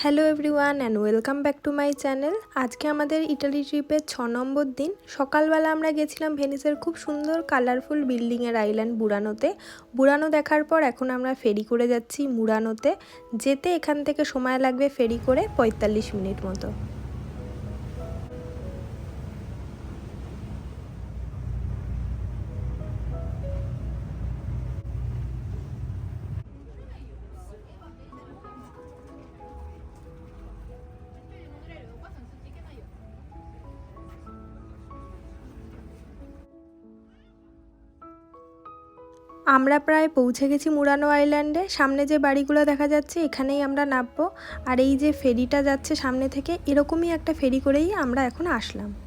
Hello everyone and welcome back to my channel আজকে আমাদের Italy ট্রিপের ছ নম্বর দিন। সকালবেলা আমরা গেছিলাম ভেনিসের খুব সুন্দর কালারফুল বিল্ডিংয়ের আইল্যান্ড বুড়ানোতে বুড়ানো দেখার পর এখন আমরা ফেরি করে যাচ্ছি মুড়ানোতে যেতে এখান থেকে সময় লাগবে ফেরি করে পঁয়তাল্লিশ মিনিট মতো। আমরা প্রায় পৌঁছে গেছি মুরানো আইল্যান্ডে। সামনে যে বাড়িগুলো দেখা যাচ্ছে, এখানেই আমরা নামবো। আর এই যে ফেরিটা যাচ্ছে সামনে থেকে, এরকমই একটা ফেরি করেই আমরা এখন আসলাম।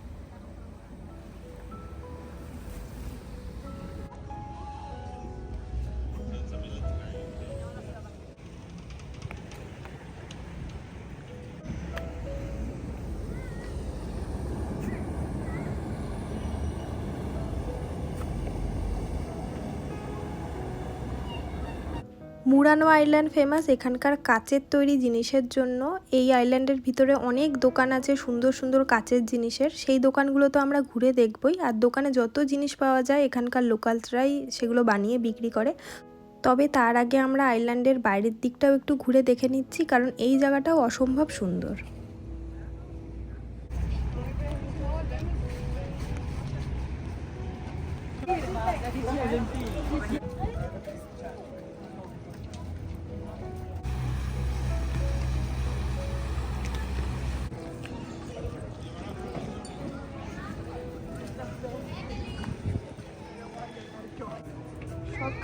মুরানো আইল্যান্ড ফেমাস, এখানকার কাচের তৈরি জিনিসের জন্য। এই আইল্যান্ডের ভিতরে অনেক দোকান আছে সুন্দর সুন্দর কাচের জিনিসের। সেই দোকানগুলো তো আমরা ঘুরে দেখবই। আর দোকানে যত জিনিস পাওয়া যায়, এখানকার লোকালসরাই সেগুলো বানিয়ে বিক্রি করে। তবে তার আগে আমরা আইল্যান্ডের বাইরের দিকটাও একটু ঘুরে দেখে নিচ্ছি, কারণ এই জায়গাটাও অসম্ভব সুন্দর।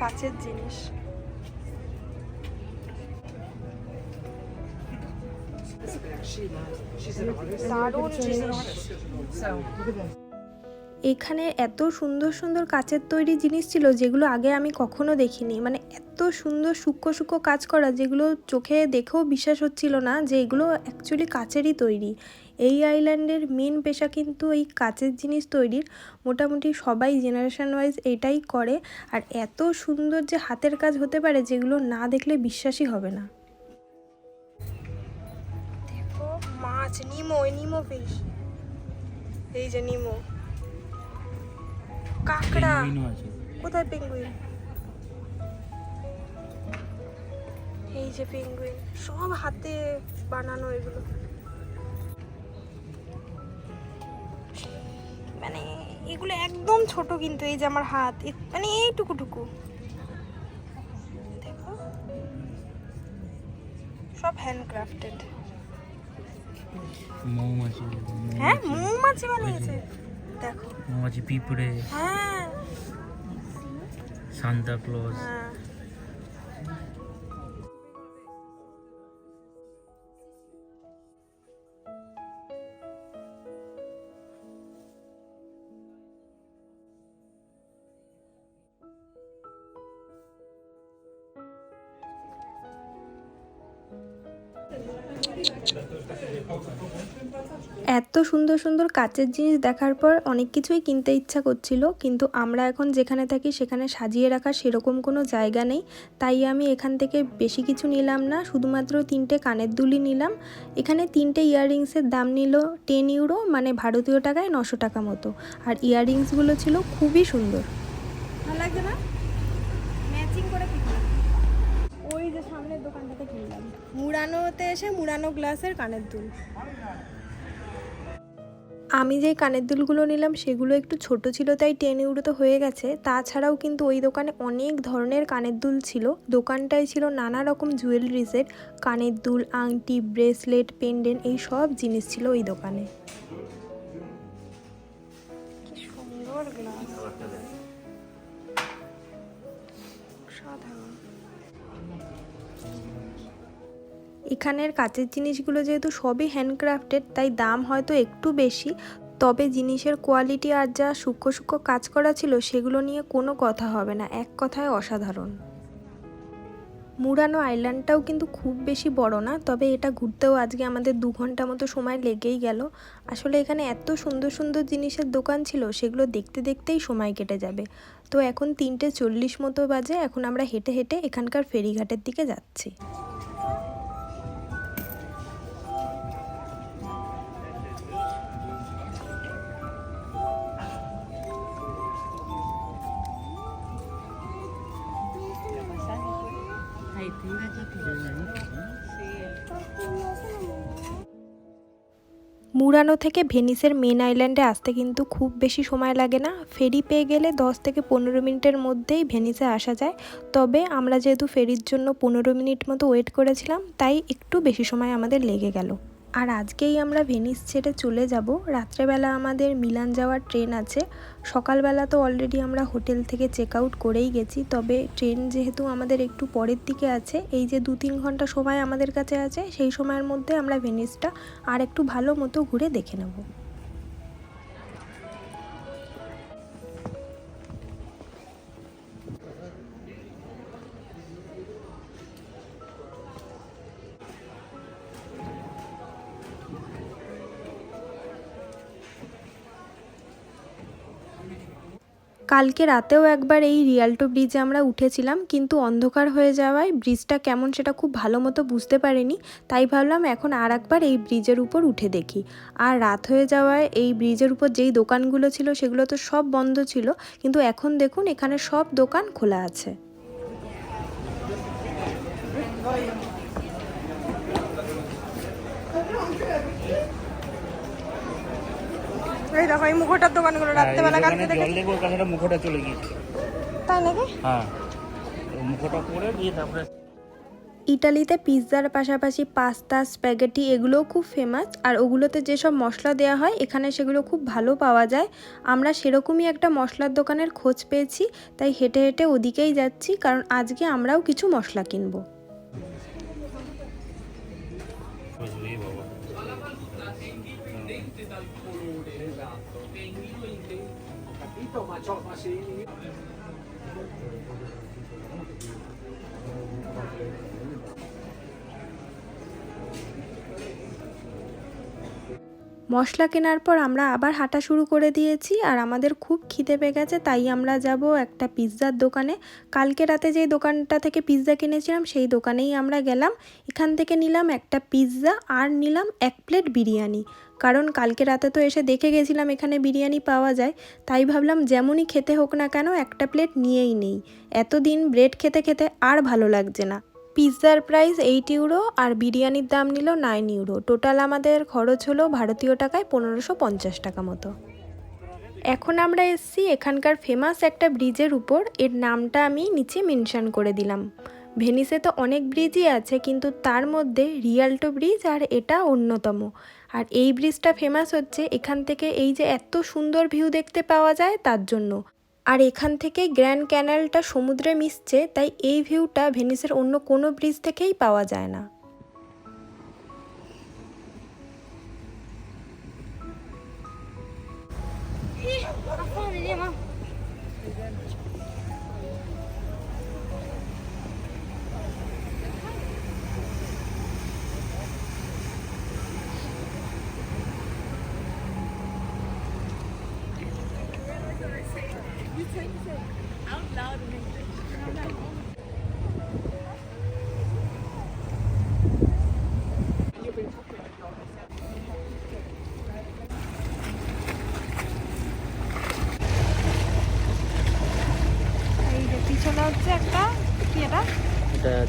কাচের জিনিস। জিনিস। এখানে এত সুন্দর সুন্দর কাচের তৈরি জিনিস ছিল যেগুলো আগে আমি কখনো দেখিনি। মানে এত সুন্দর সূক্ষ্ম সূক্ষ্ম কাজ করা যেগুলো চোখে দেখেও বিশ্বাস হচ্ছিল না যে এগুলো অ্যাকচুয়ালি কাচেরই তৈরি। এই আইল্যান্ডের মেন পেশা কিন্তু এই কাচের জিনিস তৈরির। মোটামুটি সবাই জেনারেশন ওয়াইজ এটাই করে। আর এত সুন্দর যে হাতের কাজ হতে পারে যেগুলো না দেখলে বিশ্বাসই হবে না। দেখো মাছ নিমো নিমো ফিশ এই যে নিমো। কাঁকড়া। কোথায় পেঙ্গুইন? এই যে পেঙ্গুইন সব হাতে বানানো এগুলো। মানে এগুলো একদম ছোট কিন্তু এই যে আমার হাত মানে এইটুকুটুকু। দেখো। সব হ্যান্ডক্রাফটেড মৌমাছি। হ্যাঁ মৌমাছি বানিয়েছে। দেখো। মৌমাছি পিঁপড়ে। হ্যাঁ। সান্তা ক্লজ হ্যাঁ। এত সুন্দর সুন্দর কাচের জিনিস দেখার পর অনেক কিছুই কিনতে ইচ্ছা করছিল, কিন্তু আমরা এখন যেখানে থাকি সেখানে সাজিয়ে রাখা সেরকম কোনো জায়গা নেই। তাই আমি এখান থেকে বেশি কিছু নিলাম না, শুধুমাত্র তিনটে কানের দুলি নিলাম। এখানে তিনটে ইয়াররিংসের দাম নিল টেন ইউরো মানে ভারতীয় টাকায় নশো টাকা মতো। আর ইয়াররিংসগুলো ছিল খুবই সুন্দর। ভালো লাগছে না? মুড়ানোতে এসে মুড়ানো গ্লাসের কানের দুল। আমি যে কানের দুলগুলো নিলাম, সেগুলো একটু ছোট ছিল, তাই টেন ইউরোতে হয়ে গেছে। তাছাড়াও কিন্তু ওই দোকানে অনেক ধরনের কানের দুল ছিল। দোকানটায় ছিল নানা রকম জুয়েলারিসের কানের দুল, আংটি ব্রেসলেট পেন্ডেন্ট এই সব জিনিস ছিল ওই দোকানে। সাধারণ এখানের কাচের জিনিসগুলো যেহেতু সবই হ্যান্ডক্রাফটেড তাই দাম হয়তো একটু বেশি। তবে জিনিসের কোয়ালিটি আর যা সূক্ষ্ম সূক্ষ্ম কাজ করা ছিল, সেগুলো নিয়ে কোনো কথা হবে না, এক কথায় অসাধারণ। মুরানো আইল্যান্ডটাও কিন্তু খুব বেশি বড় না, তবে এটা ঘুরতেও আজকে আমাদের দু ঘণ্টা মতো সময় লেগেই গেল। আসলে এখানে এত সুন্দর সুন্দর জিনিসের দোকান ছিল, সেগুলো দেখতে দেখতেই সময় কেটে যাবে। তো এখন তিনটে চল্লিশ মতো বাজে, এখন আমরা হেঁটে হেঁটে এখানকার ফেরিঘাটের দিকে যাচ্ছি। মুরানো থেকে ভেনিসের মেন আইল্যান্ডে আসতে কিন্তু খুব বেশি সময় লাগে না। ফেরি পেয়ে গেলে দশ থেকে পনেরো মিনিটের মধ্যেই ভেনিসে আসা যায়। তবে আমরা যেহেতু ফেরির জন্য পনেরো মিনিট মতো ওয়েট করেছিলাম, তাই একটু বেশি সময় আমাদের লেগে গেল। আর আজকেই আমরা ভেনিস ছেড়ে চলে যাব। রাত্রেবেলা আমাদের মিলান যাওয়ার ট্রেন আছে। সকালবেলা তো অলরেডি আমরা হোটেল থেকে চেক আউট করেই গেছি। তবে ট্রেন যেহেতু আমাদের একটু পরের দিকে আছে, এই যে দু তিন ঘণ্টা সময় আমাদের কাছে আছে, সেই সময়ের মধ্যে আমরা ভেনিসটা আর একটু ভালো মতো ঘুরে দেখে নেব। কালকে রাতেও একবার এই রিয়ালটো ব্রিজে আমরা উঠেছিলাম, কিন্তু অন্ধকার হয়ে যাওয়ায় ব্রিজটা কেমন সেটা খুব ভালো মতো বুঝতে পারিনি, তাই ভাবলাম এখন আর একবার এই ব্রিজের উপর উঠে দেখি। আর রাত হয়ে যাওয়ায় এই ব্রিজের উপর যেই দোকানগুলো ছিল সেগুলো তো সব বন্ধ ছিল, কিন্তু এখন দেখুন এখানে সব দোকান খোলা আছে। এই দেখো এই মুখোটার দোকানগুলো রাত্রেবেলা কালকে দেখে। জল মুখোটা চলে গিয়েছে। তাই নাকি? হ্যাঁ মুখোটা পরে দিয়ে তারপরে ইটালিতে পিৎজার পাশাপাশি পাস্তা স্প্যাগেটি এগুলোও খুব ফেমাস। আর ওগুলোতে যেসব মশলা দেওয়া হয় এখানে সেগুলো খুব ভালো পাওয়া যায়। আমরা সেরকমই একটা মশলার দোকানের খোঁজ পেয়েছি তাই হেঁটে হেঁটে ওদিকেই যাচ্ছি কারণ আজকে আমরাও কিছু মশলা কিনবো। মশলা কেনার পর আমরা আবার হাঁটা শুরু করে দিয়েছি আর আমাদের খুব খিদে পেয়ে গেছে তাই আমরা যাব একটা পিৎজার দোকানে। কালকে রাতে যে দোকানটা থেকে পিৎজা কিনেছিলাম, সেই দোকানেই আমরা গেলাম। এখান থেকে নিলাম একটা পিৎজা আর নিলাম এক প্লেট বিরিয়ানি। কারণ কালকে রাতে তো এসে দেখে গেছিলাম এখানে বিরিয়ানি পাওয়া যায়। তাই ভাবলাম যেমনই খেতে হোক না কেন একটা প্লেট নিয়েই নেই। এতদিন ব্রেড খেতে খেতে আর ভালো লাগছে না। পিৎজার প্রাইস এইট ইউরো আর বিরিয়ানির দাম নিল নাইন ইউরো। টোটাল আমাদের খরচ হলো ভারতীয় টাকায় পনেরোশো পঞ্চাশ টাকা মতো। এখন আমরা এসছি এখানকার ফেমাস একটা ব্রিজের উপর। এর নামটা আমি নিচে মেনশন করে দিলাম। ভেনিসে তো অনেক ব্রিজই আছে, কিন্তু তার মধ্যে রিয়াল্টো ব্রিজ আর এটা অন্যতম। আর এই ব্রিজটা ফেমাস হচ্ছে এখান থেকে এই যে এত সুন্দর ভিউ দেখতে পাওয়া যায় তার জন্য। আর এখান থেকে গ্র্যান্ড ক্যানালটা সমুদ্রে মিশছে, তাই এই ভিউটা ভেনিসের অন্য কোনো ব্রিজ থেকেই পাওয়া যায় না।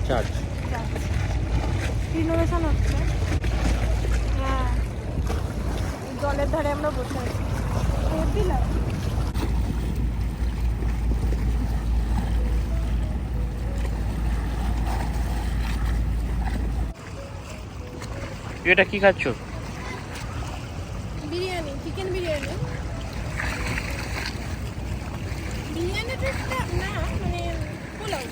চার্জ রিনোভেশন হচ্ছে হ্যাঁ। জলের ধারে আমরা বসে আছি। লাগে। এটা কি খাচ্ছ? বিরিয়ানি চিকেন বিরিয়ানি। বিরিয়ানি ট্রিপটা না মানে পোলাও।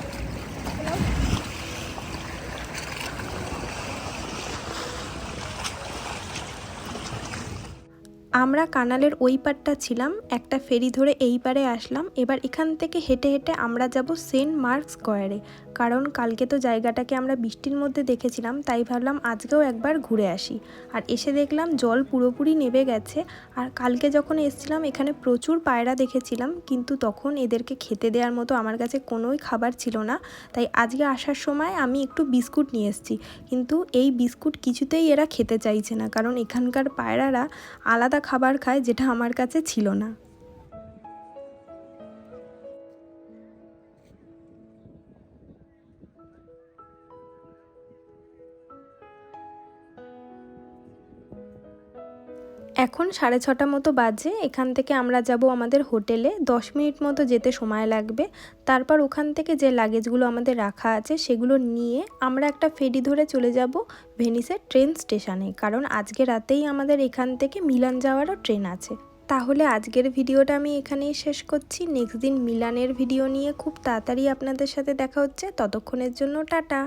আমরা কানালের ওই পারটা ছিলাম, একটা ফেরি ধরে এই পারে আসলাম। এবার এখান থেকে হেঁটে হেঁটে আমরা যাব সেন্ট মার্ক স্কোয়ারে। কারণ কালকে তো জায়গাটাকে আমরা বৃষ্টির মধ্যে দেখেছিলাম, তাই ভাবলাম আজকেও একবার ঘুরে আসি। আর এসে দেখলাম জল পুরোপুরি নেবে গেছে। আর কালকে যখন এসছিলাম, এখানে প্রচুর পায়রা দেখেছিলাম, কিন্তু তখন এদেরকে খেতে দেওয়ার মতো আমার কাছে কোনোই খাবার ছিল না। তাই আজকে আসার সময় আমি একটু বিস্কুট নিয়ে এসেছি। কিন্তু এই বিস্কুট কিছুতেই এরা খেতে চাইছে না, কারণ এখানকার পায়রারা আলাদা খাবার খায় যেটা আমার কাছে ছিল না। এখন সাড়ে ছটা মতো বাজে, এখান থেকে আমরা যাব আমাদের হোটেলে, দশ মিনিট মতো যেতে সময় লাগবে। তারপর ওখান থেকে যে লাগেজগুলো আমাদের রাখা আছে, সেগুলো নিয়ে আমরা একটা ফেরি ধরে চলে যাব ভেনিসের ট্রেন স্টেশনে, কারণ আজকে রাতেই আমাদের এখান থেকে মিলান যাওয়ারও ট্রেন আছে। তাহলে আজকের ভিডিওটা আমি এখানেই শেষ করছি। নেক্সট দিন মিলানের ভিডিও নিয়ে খুব তাড়াতাড়ি আপনাদের সাথে দেখা হচ্ছে। ততক্ষণের জন্য টাটা।